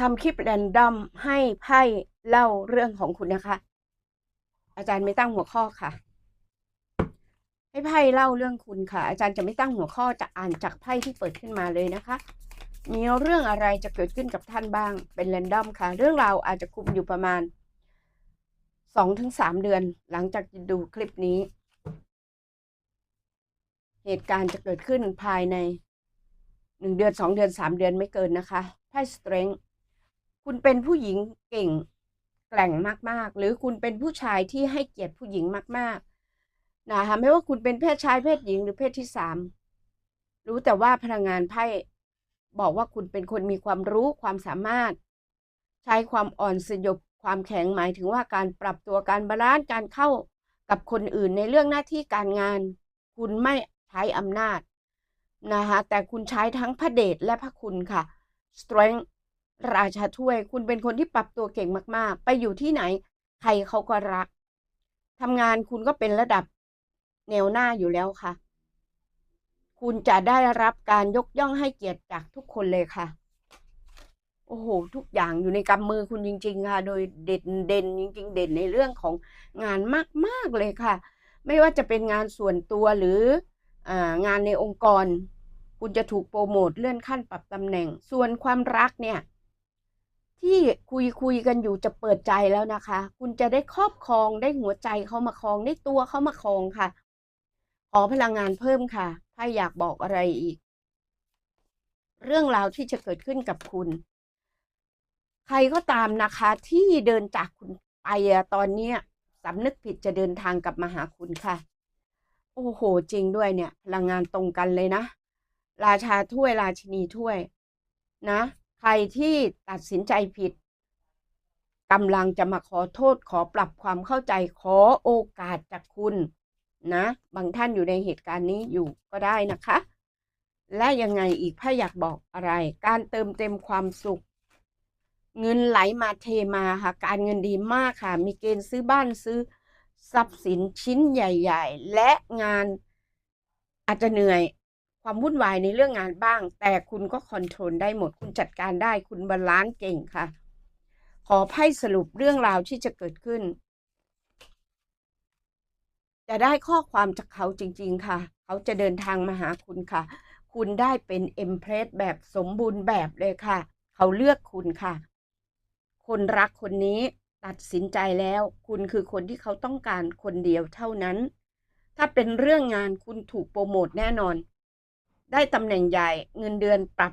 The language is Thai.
ทำคลิปแรนดอมให้ไพ่เล่าเรื่องของคุณนะคะ อาจารย์ไม่ตั้งหัวข้อค่ะ ให้ไพ่เล่าเรื่องคุณค่ะ อาจารย์จะไม่ตั้งหัวข้อจะอ่านจากไพ่ที่เปิดขึ้นมาเลยนะคะ มีเรื่องอะไรจะเกิดขึ้นกับท่านบ้าง เป็นแรนดอมค่ะ เรื่องราวอาจจะคุมอยู่ประมาณสองถึงสามเดือนหลังจากดูคลิปนี้ เหตุการณ์จะเกิดขึ้นภายในหนึ่งเดือนสองเดือนสามเดือนไม่เกินนะคะไพ่สเตร n ง คุณเป็นผู้หญิงเก่งแกร่งมาก ๆ หรือคุณเป็นผู้ชายที่ให้เกียรติผู้หญิงมาก ๆ นะคะไม่ว่าคุณเป็นเพศชายเพศหญิงหรือเพศที่สามรู้แต่ว่าพลังงานไพ่บอกว่าคุณเป็นคนมีความรู้ความสามารถ ใช้ความอ่อนสยบความแข็งหมายถึงว่าการปรับตัวการบาลานซ์การเข้ากับคนอื่นในเรื่องหน้าที่การงาน คุณไม่ใช้อำนาจนะคะแต่คุณใช้ทั้งพระเดชและพระคุณค่ะ strength ราชาถ้วยคุณเป็นคนที่ปรับตัวเก่งมาก ๆ ไปอยู่ที่ไหน ใครเขาก็รักทำงานคุณก็เป็นระดับแนวหน้าอยู่แล้วค่ะ คุณจะได้รับการยกย่องให้เกียรติจากทุกคนเลยค่ะ โอ้โห ทุกอย่างอยู่ในกำมือคุณจริง ๆ ค่ะ โดยเด่นเด่นจริง ๆ เด่นในเรื่องของงานมาก ๆ เลยค่ะ ไม่ว่าจะเป็นงานส่วนตัวหรืองานในองค์กร คุณจะถูกโปรโมทเลื่อนขั้นปรับตำแหน่ง ส่วนความรักเนี่ย ที่คุยคุยกันอยู่จะเปิดใจแล้วนะคะ คุณจะได้ครอบครองได้หัวใจเขามาครองได้ตัวเขามาครองค่ะ ขอพลังงานเพิ่มค่ะ ถ้าอยากบอกอะไรอีก เรื่องราวที่จะเกิดขึ้นกับคุณ ใครก็ตามนะคะที่เดินจากคุณไปอตอนเนี้ยสำนึกผิดจะเดินทางกลับมาหาคุณค่ะ โอ้โห จริงด้วยเนี่ย พลังงานตรงกันเลยนะ ราชาถ้วยราชินีถ้วยนะ รที่ตัดสินใจผิดกำลังจะมาขอโทษขอปรับความเข้าใจขอโอกาสจากคุณนะ บางท่านอยู่ในเหตุการณ์นี้อยู่ก็ได้นะคะ และยังไงอีกถ้าอยากบอกอะไร การเติมเต็มความสุข เงินไหลมาเทมาค่ะ การเงินดีมากค่ะ มีเกณฑ์ซื้อบ้านซื้อทรัพย์สินชิ้นใหญ่ ๆ และงานอาจจะเหนื่อย ความวุ่นวายในเรื่องงานบ้าง แต่คุณก็คอนโทรลได้หมด คุณจัดการได้ คุณบาลานซ์เก่งค่ะ ขอไพ่สรุปเรื่องราวที่จะเกิดขึ้น จะได้ข้อความจากเขาจริง ๆ ค่ะ เขาจะเดินทางมาหาคุณค่ะ คุณได้เป็นเอ็มเพรสแบบสมบูรณ์แบบเลยค่ะ เขาเลือกคุณค่ะ คนรักคนนี้ตัดสินใจแล้ว คุณคือคนที่เขาต้องการคนเดียวเท่านั้น ถ้าเป็นเรื่องงานคุณถูกโปรโมทแน่นอน ได้ตำแหน่งใหญ่เงินเดือนปรับ